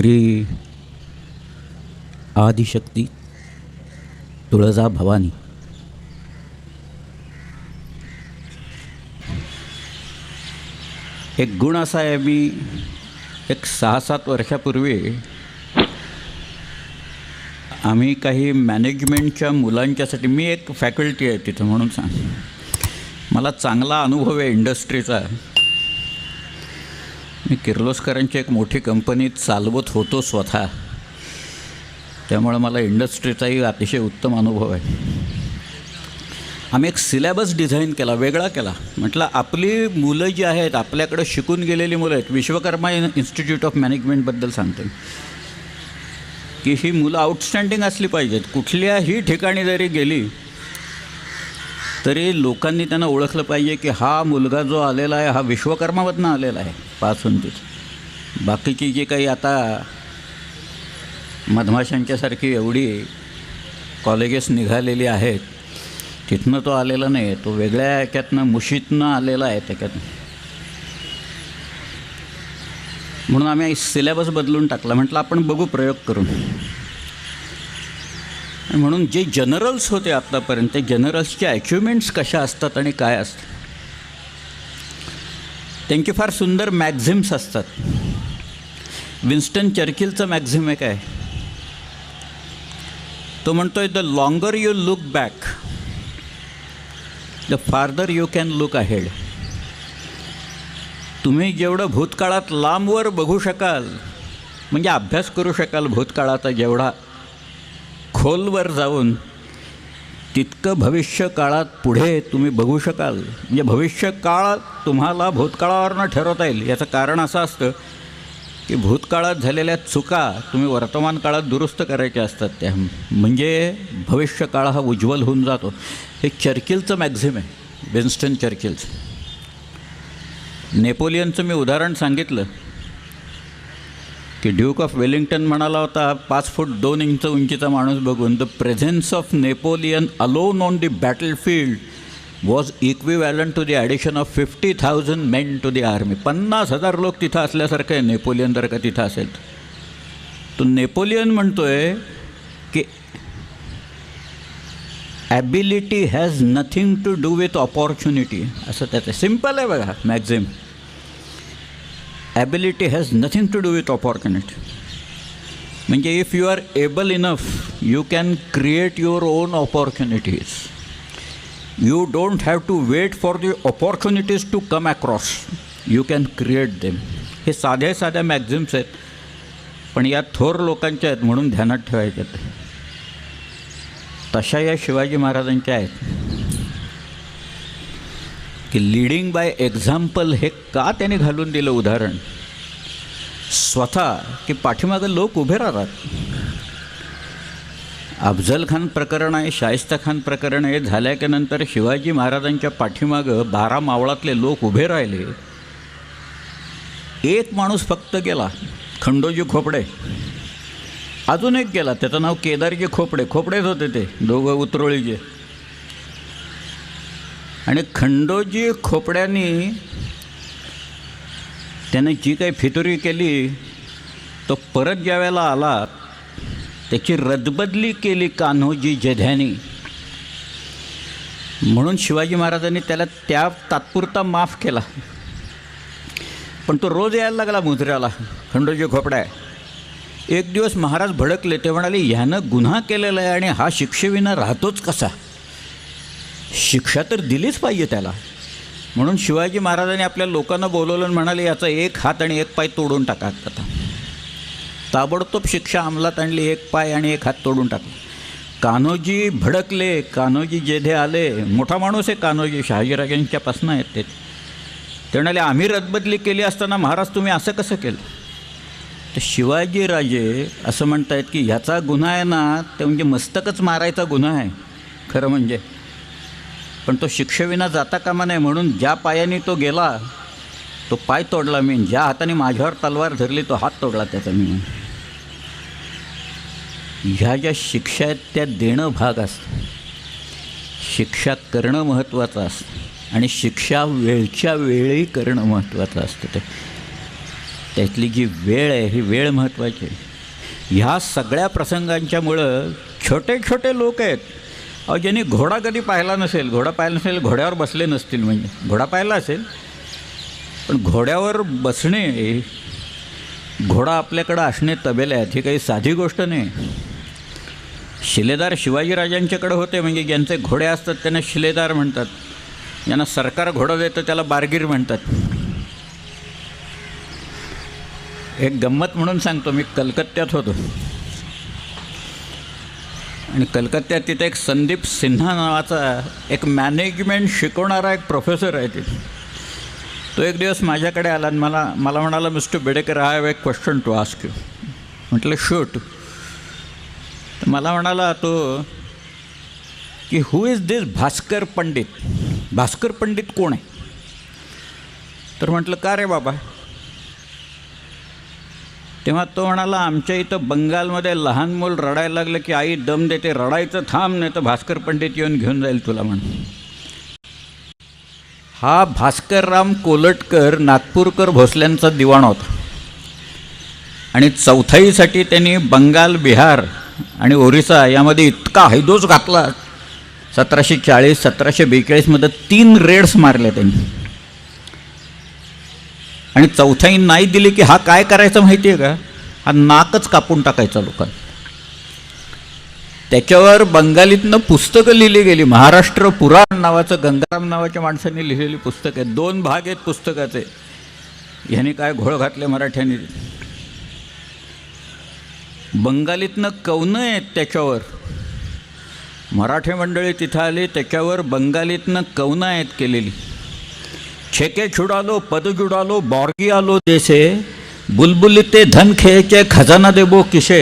श्री आदिशक्ती तुळजा भवानी। एक गुण असा आहे मी एक सहा सात वर्षापूर्वी आम्ही काही मॅनेजमेंटच्या मुलांच्यासाठी मी एक फॅकल्टी आहे तिथं म्हणून सांग मला चांगला अनुभव आहे इंडस्ट्रीचा. मी किर्लोस्करांची एक मोठी कंपनी चालवत होतो स्वतः. त्यामुळं मला इंडस्ट्रीचाही अतिशय उत्तम अनुभव आहे. आम्ही एक सिलेबस डिझाईन केला वेगळा केला. म्हटलं आपली मुलं जी आहेत आपल्याकडं शिकून गेलेली मुलं आहेत विश्वकर्मा इन इन्स्टिट्यूट ऑफ मॅनेजमेंटबद्दल सांगतो की ही मुलं आउटस्टँडिंग असली पाहिजेत. कुठल्याही ठिकाणी जरी गेली तरी लोकांनी त्यांना ओळखलं पाहिजे की हा मुलगा जो आलेला आहे हा विश्वकर्मामधनं आलेला आहे पासून तिथं बाकीची जी काही आता मधमाशांच्यासारखी एवढी कॉलेजेस निघालेली आहेत तिथनं तो आलेला नाही तो वेगळ्या याच्यातनं मुशीतनं आलेला आहे त्याच्यातनं. म्हणून आम्ही सिलेबस बदलून टाकला. म्हटलं आपण बघू प्रयोग करून. म्हणून जे जनरल्स होते आत्तापर्यंत ते जनरल्सचे अचिव्हमेंट्स कशा असतात आणि काय असतात? त्यांचे फार सुंदर मॅक्झिम्स असतात. विन्स्टन चर्किलचं मॅक्झिम आहे. काय तो म्हणतोय the longer you look back the farther you can look ahead तुम्ही जेवढं भूतकाळात लांबवर बघू शकाल म्हणजे अभ्यास करू शकाल भूतकाळाचा जेवढा खोलवर जाऊन तितकं भविष्य काळात पुढे तुम्ही बघू शकाल. म्हणजे भविष्य काळ तुम्हाला भूतकाळावरनं ठरवता येईल. याचं कारण असं असतं की भूतकाळात झालेल्या चुका तुम्ही वर्तमान काळात दुरुस्त करायच्या असतात त्या. म्हणजे भविष्य काळ हा उज्ज्वल होऊन जातो. हे चर्किलचं मॅक्झिम आहे. विन्स्टन चर्किलचं नेपोलियनचं मी उदाहरण सांगितलं. की ड्यूक ऑफ वेलिंग्टन म्हणाला होता पाच फूट दोन इंच उंचीचा माणूस बघून the presence of Napoleon alone on the battlefield was equivalent to the addition of fifty thousand men to the army. पन्नास हजार लोक तिथं असल्यासारखं आहे नेपोलियन जर का तिथं असेल तो नेपोलियन म्हणतो आहे की ability has nothing to do with opportunity. असं त्याचं सिंपल आहे बघा maxim. Ability has nothing to do with opportunity म्हणजे if you are able enough you can create your own opportunities you don't have to wait for the opportunities to come across you can create them हे साध्या साध्या मॅक्झिम्स आहेत. पण या थोर लोकांच्या आहेत म्हणून ध्यानात ठेवायच्या तशा या शिवाजी महाराजांच्या आहेत. की लिडिंग बाय एक्झाम्पल हे का त्याने घालून दिलं उदाहरण? स्वतः की पाठीमागं लोक उभे राहतात. अफजल खान प्रकरण आहे शाहिस्ता खान प्रकरण हे झाल्याच्यानंतर शिवाजी महाराजांच्या पाठीमागं बारा मावळातले लोक उभे राहिले. एक माणूस फक्त गेला खंडोजी खोपडे. अजून एक गेला त्याचं नाव केदारजी खोपडे खोपडेच होते ते दोघं उतरोळीचे आणि खंडोजी खोपड्यांनी त्याने जी काही फितुरी केली तो परत ज्या वेळेला आला त्याची रदबदली केली कान्होजी जध्यानी. म्हणून शिवाजी महाराजांनी त्याला त्या तात्पुरता माफ केला. पण तो रोज यायला लागला मुजऱ्याला खंडोजी खोपड्या. एक दिवस महाराज भडकले ते म्हणाले ह्यानं गुन्हा केलेला आहे आणि हा शिक्षेविना राहतोच कसा? शिक्षा तर दिलीच पाहिजे त्याला. म्हणून शिवाजी महाराजांनी आपल्या लोकांना बोलवलं आणि म्हणाले याचा एक हात आणि एक पाय तोडून टाका आता. ताबडतोब शिक्षा अंमलात आणली एक पाय आणि एक हात तोडून टाकला. कान्होजी भडकले कान्होजी जेधे आले. मोठा माणूस आहे कान्होजी शहाजीराजांच्यापासून आहेत ते. ते म्हणाले आम्ही रदबदली केली असताना महाराज तुम्ही असं कसं केलं? तर शिवाजीराजे असं म्हणतायत की ह्याचा गुन्हा आहे ना ते म्हणजे मस्तकच मारायचा गुन्हा आहे. खरं म्हणजे पण तो शिक्षेविना जाता कामा नाही म्हणून ज्या पायाने तो गेला तो पाय तोडला मी. ज्या हाताने माझ्यावर तलवार धरली तो हात तोडला त्याचा मी. ह्या ज्या शिक्षा आहेत त्या देणं भाग असतं. शिक्षा करणं महत्त्वाचं असतं. आणि शिक्षा वेळच्या वेळी करणं महत्त्वाचं असतं ते. त्यातली जी वेळ आहे ही वेळ महत्त्वाची आहे. ह्या सगळ्या प्रसंगांच्यामुळं छोटे छोटे लोक आहेत. ज्यांनी घोडा कधी पाहिला नसेल घोडा पाहिला नसेल घोड्यावर बसले नसतील म्हणजे. घोडा पाहिला असेल पण घोड्यावर बसणे घोडा आपल्याकडं असणे तबेल्यात ही काही साधी गोष्ट नाही. शिलेदार शिवाजीराजांच्याकडे होते म्हणजे ज्यांचे घोडे असतात त्यांना शिलेदार म्हणतात. ज्यांना सरकार घोडं देतं त्याला बारगीर म्हणतात. एक गंमत म्हणून सांगतो मी कलकत्त्यात होतो. आणि कलकत्त्यात तिथे एक संदीप सिन्हा नावाचा एक मॅनेजमेंट शिकवणारा एक प्रोफेसर आहे तिथे. तो एक दिवस माझ्याकडे आला आणि मला मला म्हणाला मिस्टर बेडेकर आय हॅव एक क्वेश्चन टू आस्क यू म्हटलं शूट तर मला म्हणाला तो की who is this Bhaskar Pandit Bhaskar Pandit कोण आहे? तर म्हटलं का रे बाबा? तेव्हा तो म्हणाला आमच्या इथं बंगालमध्ये लहान मूल रडायला लागलं की आई दम देते रडायचं थांब नाही तर भास्कर पंडित येऊन घेऊन जाईल तुला म्हणून. हा भास्करराम कोलटकर नागपूरकर भोसल्यांचा दिवाण होता. आणि चौथाईसाठी त्यांनी बंगाल बिहार आणि ओरिसा यामध्ये इतका हैदोस घातला सतराशे चाळीस सतराशे बेचाळीसमध्ये तीन रेड्स मारले त्यांनी. आणि चौथ्याही नाही दिली की हा काय करायचं माहिती आहे का? हा नाकच कापून टाकायचा लोकांना. त्याच्यावर बंगालीतनं पुस्तकं लिहिली गेली. महाराष्ट्र पुराण नावाचं गंगाराम नावाच्या माणसांनी लिहिलेली पुस्तक आहे दोन भाग आहेत पुस्तकाचे. ह्याने काय घोळ घातले मराठ्यांनी? बंगालीतनं कवनं आहेत त्याच्यावर? मराठी मंडळी तिथं आली त्याच्यावर बंगालीतनं कवनं आहेत केलेली? शेके छुडालो पद जुडालो बॉर्गी आलो देसे बुलबुली ते धन खेळचे खजाना देबो किशे.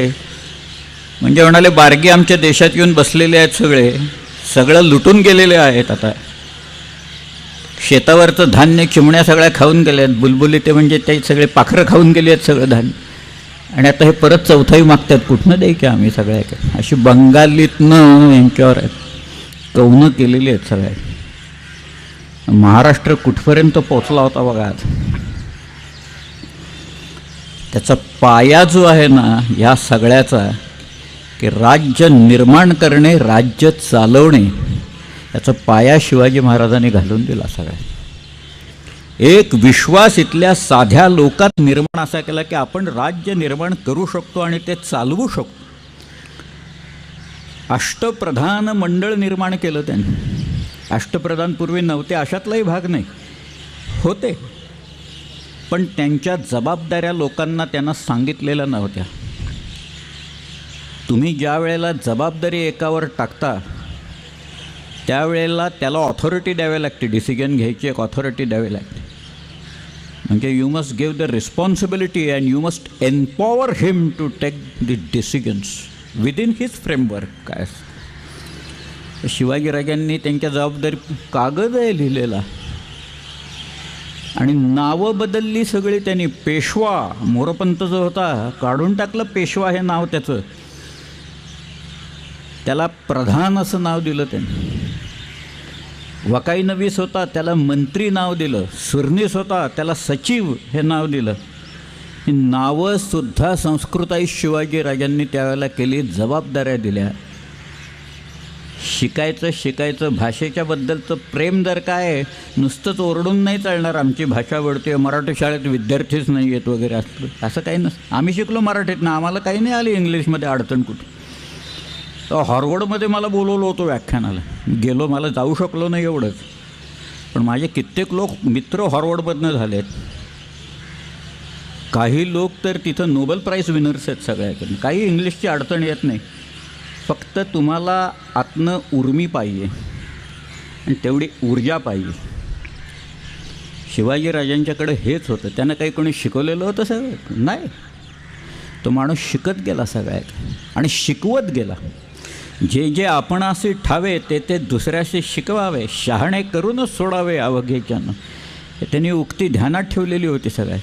म्हणजे म्हणाले बारगी आमच्या देशात येऊन बसलेले आहेत सगळे. सगळं लुटून गेलेले आहेत आता. शेतावरचं धान्य चिमण्या सगळ्या खाऊन गेल्या आहेत. बुलबुली ते म्हणजे ते सगळे पाखरं खाऊन गेले आहेत सगळं धान्य. आणि आता हे परत चौथाई मागतात. कुठनं द्याय की आम्ही सगळ्या काय अशी बंगालीतनं यांच्यावर आहेत कवनं केलेली आहेत सगळ्या महाराष्ट्र कुठपर्यंत पोचला होता बघा आज? त्याचा पाया जो आहे ना या सगळ्याचा की राज्य निर्माण करणे राज्य चालवणे याचा पाया शिवाजी महाराजांनी घालून दिला सगळ्या. एक विश्वास इथल्या साध्या लोकात निर्माण असा केला की आपण राज्य निर्माण करू शकतो आणि ते चालवू शकतो. अष्टप्रधान मंडळ निर्माण केलं त्यांनी. अष्टप्रधानपूर्वी नव्हते अशातलाही भाग नाही. होते. पण त्यांच्या जबाबदाऱ्या लोकांना त्यांना सांगितलेल्या नव्हत्या. तुम्ही ज्या वेळेला जबाबदारी एकावर टाकता त्यावेळेला त्याला ऑथॉरिटी द्यावी लागते. डिसिजन घ्यायची एक ऑथॉरिटी द्यावी लागते. म्हणजे you must give the responsibility and you must empower him to take the decisions within his framework काय शिवाजीराजांनी त्यांच्या जबाबदारी कागद आहे लिहिलेला. आणि नावं बदलली सगळी त्यांनी. पेशवा मोरपंत जो होता काढून टाकलं पेशवा हे नाव त्याचं. त्याला प्रधान असं नाव दिलं त्यांनी. वकाई नवीस होता त्याला मंत्री नाव दिलं. सुरनीस होता त्याला सचिव हे नाव दिलं. ही नावंसुद्धा संस्कृताई शिवाजीराजांनी त्यावेळेला केली जबाबदाऱ्या दिल्या. शिकायचं शिकायचं भाषेच्याबद्दलचं प्रेम जर काय आहे नुसतंच ओरडून नाही चालणार आमची भाषा वळते मराठी शाळेत विद्यार्थीच नाही येत वगैरे असं असं काही नसतं आम्ही शिकलो मराठीत ना आम्हाला काही नाही आली इंग्लिशमध्ये अडचण कुठं. तर हॉर्वर्डमध्ये मला बोलवलं होतं व्याख्यानाला. गेलो मला जाऊ शकलो नाही एवढंच. पण माझे कित्येक लोक मित्र हॉर्वर्डमधनं झाले आहेत काही लोक तर तिथं नोबेल प्राईज विनर्स आहेत सगळ्याकडून. काही इंग्लिशची अडचण येत नाही. फक्त तुम्हाला आतनं उर्मी पाहिजे. आणि तेवढी ऊर्जा पाहिजे. शिवाजीराजांच्याकडे हेच होतं. त्यांना काही कोणी शिकवलेलं होतं सगळं? नाही. तो माणूस शिकत गेला सगळ्यात. आणि शिकवत गेला. जे जे आपण असे ठावे ते ते दुसऱ्याशी शिकवावे. शहाणे करूनच सोडावे अवघेच्यानं. त्यांनी उक्ती ध्यानात ठेवलेली होती सगळ्यात.